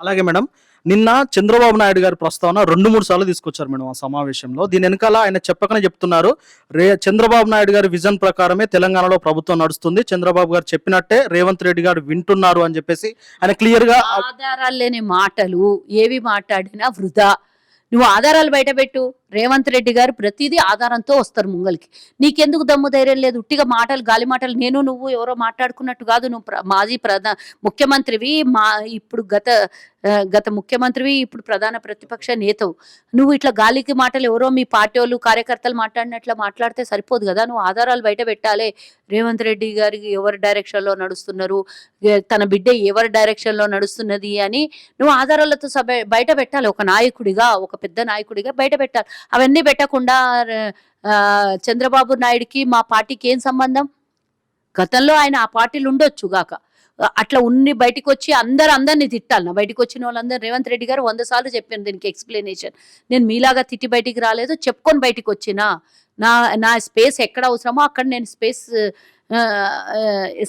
అలాగే మేడం నిన్న చంద్రబాబు నాయుడు గారి ప్రస్తావన రెండు మూడు సార్లు తీసుకొచ్చారు మేడం ఆ సమావేశంలో. దీని వెనకాల ఆయన చెప్పకనే చెప్తున్నారు రే చంద్రబాబు నాయుడు గారి విజన్ ప్రకారమే తెలంగాణలో ప్రభుత్వం నడుస్తుంది. చంద్రబాబు గారు చెప్పినట్టే రేవంత్ రెడ్డి గారు వింటున్నారు అని చెప్పేసి ఆయన క్లియర్గా ఆధారాలు లేని మాటలు ఏవి మాట్లాడినా వృధా. నువ్వు ఆధారాలు బయటపెట్టు రేవంత్ రెడ్డి గారు ప్రతిదీ ఆధారంతో వస్తారు ముంగలికి. నీకెందుకు దమ్ము ధైర్యం లేదు? ఉట్టిగా మాటలు గాలి మాటలు నేను నువ్వు ఎవరో మాట్లాడుకున్నట్టు కాదు. నువ్వు ప్ర- మాజీ ప్రధా ముఖ్యమంత్రివి మా ఇప్పుడు గత గత ముఖ్యమంత్రివి ఇప్పుడు ప్రధాన ప్రతిపక్ష నేతవు. నువ్వు ఇట్లా గాలికి మాటలు ఎవరో మీ పార్టీ వాళ్ళు కార్యకర్తలు మాట్లాడినట్లు మాట్లాడితే సరిపోదు కదా? నువ్వు ఆధారాలు బయట పెట్టాలి. రేవంత్ రెడ్డి గారికి ఎవరి డైరెక్షన్లో నడుస్తున్నారు? తన బిడ్డ ఎవరి డైరెక్షన్లో నడుస్తున్నది అని నువ్వు ఆధారాలతో బయట పెట్టాలి. ఒక నాయకుడిగా ఒక పెద్ద నాయకుడిగా బయట పెట్టాలి. అవన్నీ పెట్టకుండా చంద్రబాబు నాయుడికి మా పార్టీకి ఏం సంబంధం? గతంలో ఆయన ఆ పార్టీలు ఉండొచ్చు గాక. అట్లా ఉన్ని బయటకు వచ్చి అందరు అందరిని తిట్టాలి. నా బయటికి వచ్చిన వాళ్ళందరూ రేవంత్ రెడ్డి గారు వంద సార్లు చెప్పాను దీనికి ఎక్స్ప్లెనేషన్. నేను మీలాగా తిట్టి బయటికి రాలేదు చెప్పుకొని బయటికి వచ్చినా నా నా స్పేస్ ఎక్కడ అవసరమో అక్కడ నేను స్పేస్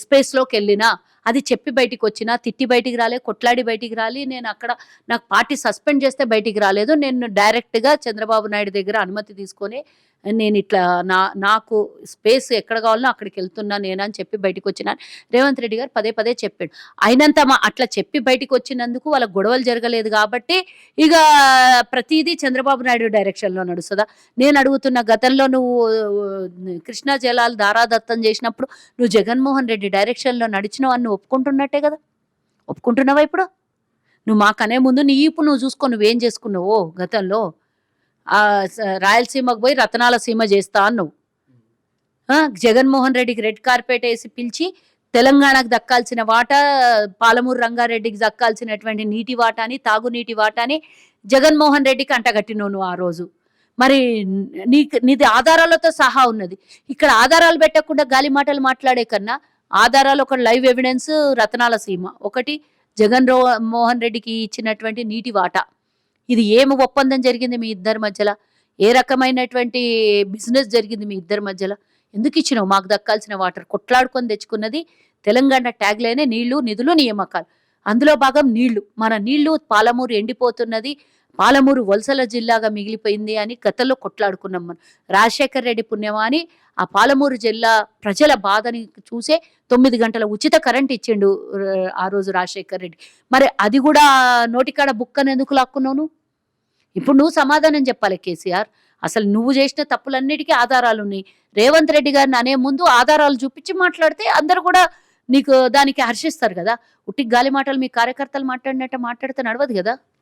స్పేస్లోకి వెళ్ళినా. అది చెప్పి బయటికి వచ్చినా తిట్టి బయటికి రాలే కొట్లాడి బయటికి రాలి నేను అక్కడ నాకు పార్టీ సస్పెండ్ చేస్తే బయటికి రాలేదు నేను డైరెక్ట్గా చంద్రబాబు నాయుడు దగ్గర అనుమతి తీసుకొని నేను ఇట్లా నా నాకు స్పేస్ ఎక్కడ కావాలనో అక్కడికి వెళ్తున్నా నేను అని చెప్పి బయటికి వచ్చినాను రేవంత్ రెడ్డి గారు పదే పదే చెప్పాడు. అయినంత మా అట్లా చెప్పి బయటకు వచ్చినందుకు వాళ్ళ గొడవలు జరగలేదు కాబట్టి ఇక ప్రతిదీ చంద్రబాబు నాయుడు డైరెక్షన్లో నడుస్తుందా? నేను అడుగుతున్న గతంలో నువ్వు కృష్ణా జలాలు దారాదత్తం చేసినప్పుడు నువ్వు జగన్మోహన్ రెడ్డి డైరెక్షన్లో నడిచినావు? అని నువ్వు ఒప్పుకుంటున్నట్టే కదా. ఒప్పుకుంటున్నావా ఇప్పుడు? నువ్వు మాకనే ముందు నీ ఇప్పుడు నువ్వు చూసుకో నువ్వేం చేసుకున్నావో గతంలో. ఆ రాయలసీమకు పోయి రతనాల సీమ చేస్తా అన్నావు. జగన్మోహన్ రెడ్డికి రెడ్ కార్పెట్ వేసి పిలిచి తెలంగాణకు దక్కాల్సిన వాటా పాలమూరు రంగారెడ్డికి దక్కాల్సినటువంటి నీటి వాటాని తాగునీటి వాటాని జగన్మోహన్ రెడ్డికి అంటగట్టినావు నువ్వు ఆ రోజు. మరి నీకు నీది ఆధారాలతో సహా ఉన్నది. ఇక్కడ ఆధారాలు పెట్టకుండా గాలి మాటలు మాట్లాడే కన్నా ఆధారాలు ఒక లైవ్ ఎవిడెన్స్ రతనాల సీమ. ఒకటి జగన్ రో మోహన్ రెడ్డికి ఇచ్చినటువంటి నీటి వాటా. ఇది ఏమి ఒప్పందం జరిగింది మీ ఇద్దరి మధ్యలో? ఏ రకమైనటువంటి బిజినెస్ జరిగింది మీ ఇద్దరి మధ్యలో? ఎందుకు ఇచ్చినావు? మాకు దక్కాల్సిన వాటర్ కొట్లాడుకొని తెచ్చుకున్నది తెలంగాణ ట్యాగ్లైనే నీళ్ళు నిధులు నియామకాలు. అందులో భాగం నీళ్ళు. మన నీళ్ళు పాలమూరు ఎండిపోతున్నది పాలమూరు వలసల జిల్లాగా మిగిలిపోయింది అని గతంలో కొట్లాడుకున్నాం మనం. రాజశేఖర్ రెడ్డి పుణ్యమా అని ఆ పాలమూరు జిల్లా ప్రజల బాధని చూసే తొమ్మిది గంటల ఉచిత కరెంట్ ఇచ్చిండు ఆ, రోజు రాజశేఖర్ రెడ్డి. మరి అది కూడా నోటికాడ బుక్కను ఎందుకు లాక్కున్నావు ఇప్పుడు నువ్వు సమాధానం చెప్పాలి కేసీఆర్. అసలు నువ్వు చేసిన తప్పులన్నిటికీ ఆధారాలు ఉన్నాయి. రేవంత్ రెడ్డి గారిని అనే ముందు ఆధారాలు చూపించి మాట్లాడితే అందరు కూడా నీకు దానికి హర్షిస్తారు కదా. ఉట్టి గాలి మాటలు మీ కార్యకర్తలు మాట్లాడినట్టు మాట్లాడితే నడవదు కదా.